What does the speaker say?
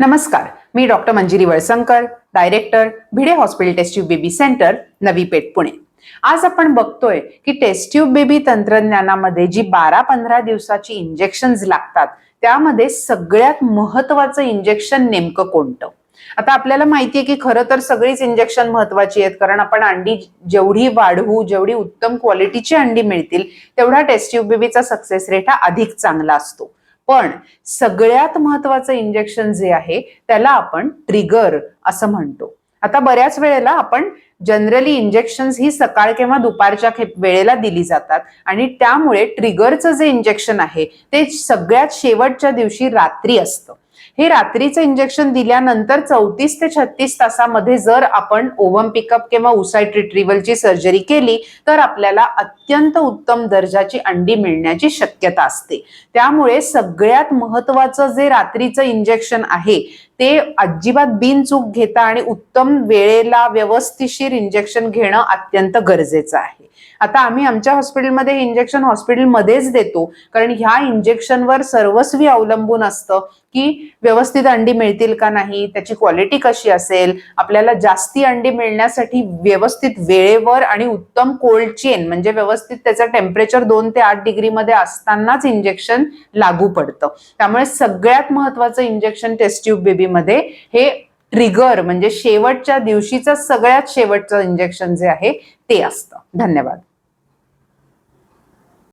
नमस्कार मी doctor Manjiri Walsankar director Bhide hospital test tube baby centre Navi Peth Pune. आज आपण बघतोय की टेस्ट्यूब बेबी तंत्रज्ञानामध्ये जी बारा पंधरा दिवसाची इंजेक्शन लागतात त्यामध्ये सगळ्यात महत्वाचं इंजेक्शन नेमकं कोणतं? आता आपल्याला माहितीये की खरं तर सगळीच इंजेक्शन महत्वाची आहेत कारण आपण अंडी जेवढी वाढवू जेवढी उत्तम क्वालिटीची अंडी मिळतील तेवढा टेस्ट्यूब बेबीचा सक्सेस रेट हा अधिक चांगला असतो. पण सगळ्यात महत्वाचं इंजेक्शन जे आहे त्याला आपण ट्रिगर असं म्हणतो. आता बऱ्याच वेळेला आपण जनरली इंजेक्शन ही सकाळ किंवा दुपारच्या वेळेला दिली जातात आणि त्यामुळे ट्रिगरचं जे इंजेक्शन आहे ते सगळ्यात शेवटच्या दिवशी रात्री असतं. हे रात्रीचं इंजेक्शन दिल्यानंतर चौतीस ते छत्तीस तासामध्ये जर आपण ओव्हम पिकअप किंवा उसाईट रिट्रीवलची सर्जरी केली तर आपल्याला अत्यंत उत्तम दर्जाची अंडी मिळण्याची शक्यता असते. त्यामुळे सगळ्यात महत्वाचं जे रात्रीचं इंजेक्शन आहे ते अजिबात बिनचूक घेता आणि उत्तम वेळेला व्यवस्थिशीर इंजेक्शन घेणं अत्यंत गरजेचं आहे. आता आम्ही आमच्या हॉस्पिटलमध्ये हे इंजेक्शन हॉस्पिटलमध्येच देतो कारण ह्या इंजेक्शनवर सर्वस्वी अवलंबून असतं की व्यवस्थित अंडी मिळतील का नाही त्याची क्वालिटी कशी असेल आपल्याला जास्ती अंडी मिळण्यासाठी व्यवस्थित वेळेवर आणि उत्तम कोल्ड चेन म्हणजे व्यवस्थित त्याचं टेम्परेचर दोन ते आठ डिग्रीमध्ये असतानाच इंजेक्शन लागू पडतं. त्यामुळे सगळ्यात महत्वाचं इंजेक्शन टेस्ट्यूब बेबीमध्ये हे ट्रिगर म्हणजे शेवटच्या दिवशीचं सगळ्यात शेवटचं इंजेक्शन जे आहे ते असतं. धन्यवाद.